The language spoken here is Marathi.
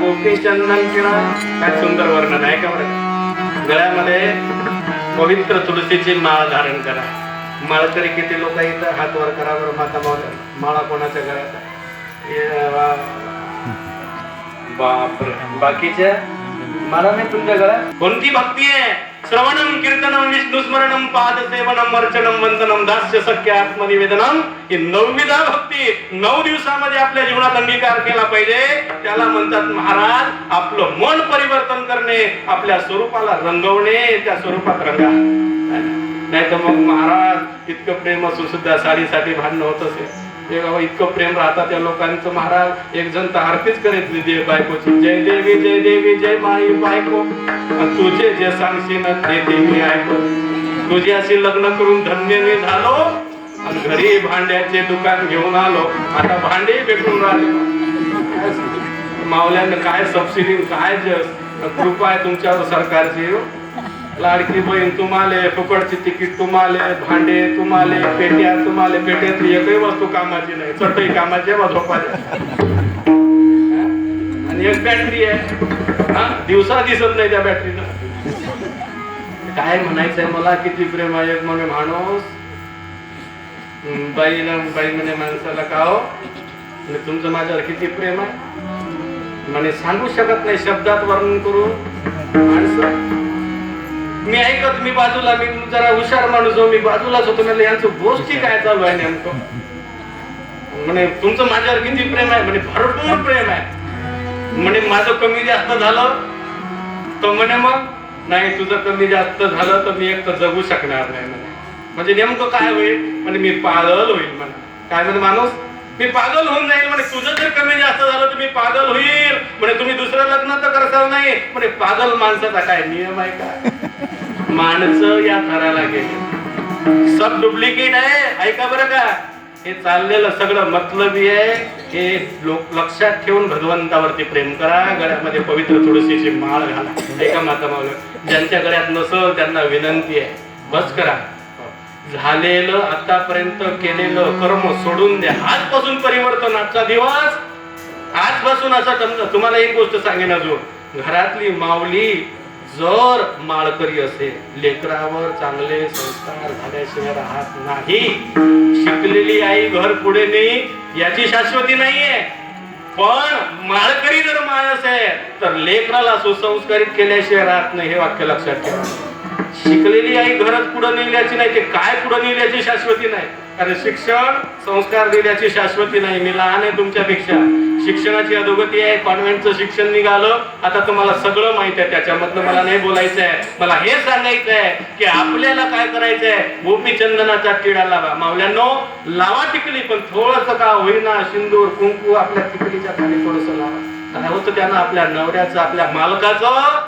गोपी चंदन किरा काय सुंदर वर्णन आहे का बरं? गळ्यामध्ये पवित्र तुळशीची माळ धारण करा. माळकरी किती लोक इथं हात वर करा बरं माता मावल्या. माळा कोणाच्या गळ्यात आहे? वा. बापरे. बाकीच्या? मला नाही तुमच्या गळ्यात? कोणती भक्ती आहे? श्रवणम कीर्तनम विष्णू स्मरणम पाद सेवनम अर्चनम वंदनम दास्य सख्य आत्मनिवेदनम ही नवविधा भक्ती. नऊ दिवसामध्ये आपल्या जीवनात अंगीकार केला पाहिजे. त्याला म्हणतात महाराज आपलं मन परिवर्तन करणे आपल्या स्वरूपाला रंगवणे त्या स्वरूपात रंगा. नाही तर मग महाराज इतकं प्रेम असून सुद्धा साडीसाठी भांडण होत असेल. हे बाबा इतकं प्रेम राहतात त्या लोकांचं. महाराज एक जण तर आरतीच करीत देव बायकोची. जय देवी जय देवी जय माई बायको. तुझे जे सांगशील ते देवी मी तुझे तुझ्याशी लग्न करून धन्य मी झालो. आणि घरी भांड्याचे दुकान घेऊन आलो. आता भांडे भेटून राहिले. मावल्यानं काय सबसिडी काय कृपा आहे तुमच्यावर सरकारची. लाडकी बहीण तुम्हाले फुकटची तिकीट तुम्हाले भांडे तुम्हाले पेट्या तुम्हाले पेट्यातली एकही वस्तू कामाची नाही चटई कामाची आहे, आणि एक बॅटरी आहे. हा? दिवसा दिसत नाही त्या बॅटरीनं काय म्हणायचंय मला किती प्रेम आहे एक म्हणे माणूस. हम्म, बाईला बाई म्हणे माणसाला का हो? तुमचं माझ्यावर किती प्रेम आहे? म्हणे सांगू शकत नाही शब्दात वर्णन करून. माणसं. मी ऐकत मी बाजूला मी जरा हुशार माणूस हो मी बाजूलाच होतो म्हणजे यांचं गोष्टी काय चालू आहे नेमकं? म्हणे तुमचं माझ्यावर किती प्रेम आहे? म्हणे भरपूर प्रेम आहे. म्हणे माझं कमी जास्त झालं तर म्हणे मग नाही तुझं कमी जास्त झालं तर मी एक तर जगू शकणार नाही म्हणे. म्हणजे नेमकं काय होईल? म्हणजे मी पागल होईल म्हणे. काय म्हणे माणूस? मी पागल होऊन जाईल म्हणे तुझं जर कमी जास्त झालं तर मी पागल होईल म्हणे तुम्ही दुसरं लग्न तर म्हणे पागल माणसाचा काय नियम आहे का? माणसं या थराला गेले. सब डुप्लिकेट आहे. ऐका बरं का. हे चाललेलं सगळं मतलबी आहे. हे लोक लक्षात ठेवून भगवंतावरती प्रेम करा. गळ्यामध्ये पवित्र तुळशीची माळ घाला. ऐका माता मावलं ज्यांच्या गळ्यात नसल त्यांना विनंती आहे. बस करा. झालेलं आतापर्यंत केलेलं कर्म सोडून द्या. आजपासून परिवर्तन आजचा दिवस. आजपासून असं समजा तुम्हाला एक गोष्ट सांगेन अजून. घरातली माऊली जर माळकरी असेल लेकरावर चांगले संस्कार झाल्याशिवाय राहत नाही. शिकलेली आई घर पुढे नाही याची शाश्वती नाहीये. पण माळकरी जर माणूस आहे तर लेकराला सुसंस्कारित केल्याशिवाय राहत नाही हे वाक्य लक्षात ठेवा. शिकलेली आई घरात पुढे नेल्याची नाही ते काय पुढे नेल्याची शाश्वती नाही. कारण शिक्षण संस्कार दिल्याची शाश्वती नाही मी लहान आहे तुमच्यापेक्षा. शिक्षणाची अधोगती आहे कॉन्व्हेंटचं शिक्षण निघालं. आता तुम्हाला सगळं माहीत आहे त्याच्यामधलं मला नाही बोलायचं आहे. मला हे सांगायचं आहे की आपल्याला काय करायचं आहे गोपी चंदनाचा टिळा लावा. मावल्यांनो लावा टिकली पण थोडस का होईना सिंदूर कुंकू आपल्या टिकलीच्या खाली थोडस लावा. काय होतं त्यानं आपल्या नवऱ्याचं आपल्या मालकाचं.